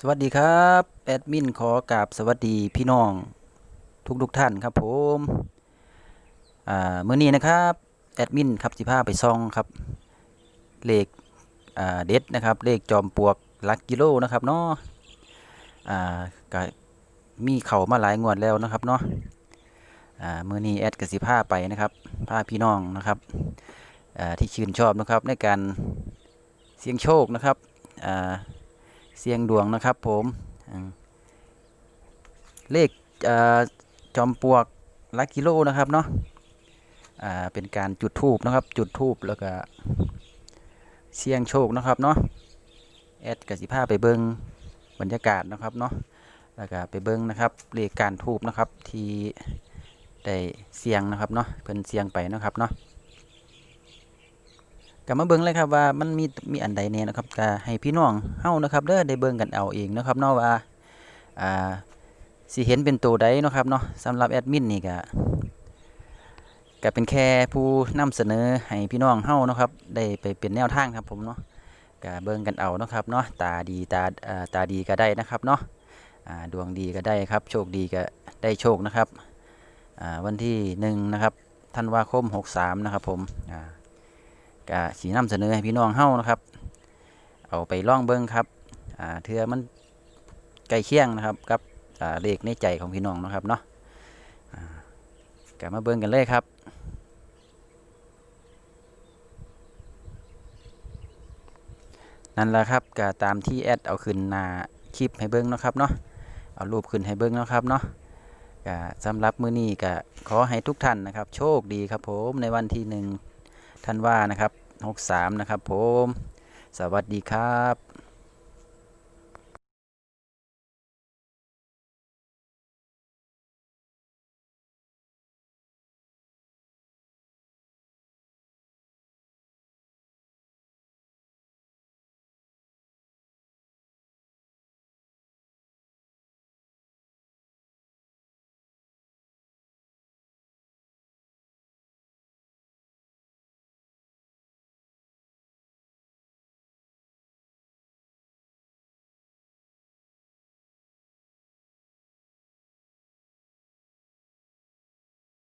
สวัสดีครับแอดมินขอกราบสวัสดีพี่น้องทุกทุกท่านครับผมอ่ามื้อนี้นะครับแอดมินครับสิพาไปซองครับเลขอ่าเด็ดนะครับเลขจอมปลวกลักกิโลนะครับเนาะอ่าก็มีเข่ามาหลายงวดแล้วนะครับเนาะอ่ามื้อนี้แอดกสิพาไปนะครับพาพี่น้องนะครับอ่าที่ชื่นชอบนะครับในการเสี่ยงโชคนะครับอ่า เสียงดวงนะครับผมเลขอจอมปลวกลักกิโลนะครับเนาะเป็นการจุดทูบนะครับ จุดทูบแล้วก็เสียงโชคนะครับเนาะแอดกสิภาไปเบิงบรรยากาศนะครับเนาะแล้วก็ไปเบิงนะครับเลขการทูบนะครับที่ได้เสียงนะครับเนาะเพิ่นเสียงไปนะครับเนาะ กลับมาเบิ่งเลยครับว่ามันมีมีอันใดเนี่ยนะครับก็ให้พี่น้องเฮานะครับเด้อได้เบิ่งกันเอาเองนะครับเนาะว่าอ่าสิเห็นเป็นตัวใดเนาะครับเนาะสำหรับแอดมินนี่ก็ก็เป็นแค่ผู้นำเสนอให้พี่น้องเฮานะครับได้ไปเป็นแนวทางครับผมเนาะก็เบิ่งกันเอานะครับเนาะตาดีตาอ่าตาดีก็ได้นะครับเนาะอ่าดวงดีก็ได้ครับ โชคดีก็ได้โชคนะครับอ่าวันที่หนึ่งนะครับธันวาคม 63 นะครับผมอ่า ก็สีนำเสนอให้พี่น้องเฮานะครับ เอาไปล่องเบิ้งครับอ่าเทือมันใกล้เคียงนะครับกับอ่าเลขในใจของพี่น้องนะครับเนาะอ่ากลับมาเบิ้งกันเลยครับนั่นแหละครับก็ตามที่แอดเอาขึ้นหน้าคลิปให้เบิ้งนะครับเนาะเอารูปขึ้นให้เบิ้งนะครับเนาะก็สำหรับมื้อนี้ก็ขอให้ทุกท่านนะครับ โชคดีครับผมในวันที่หนึ่ง ท่านว่านะครับ 63 นะครับผม สวัสดีครับ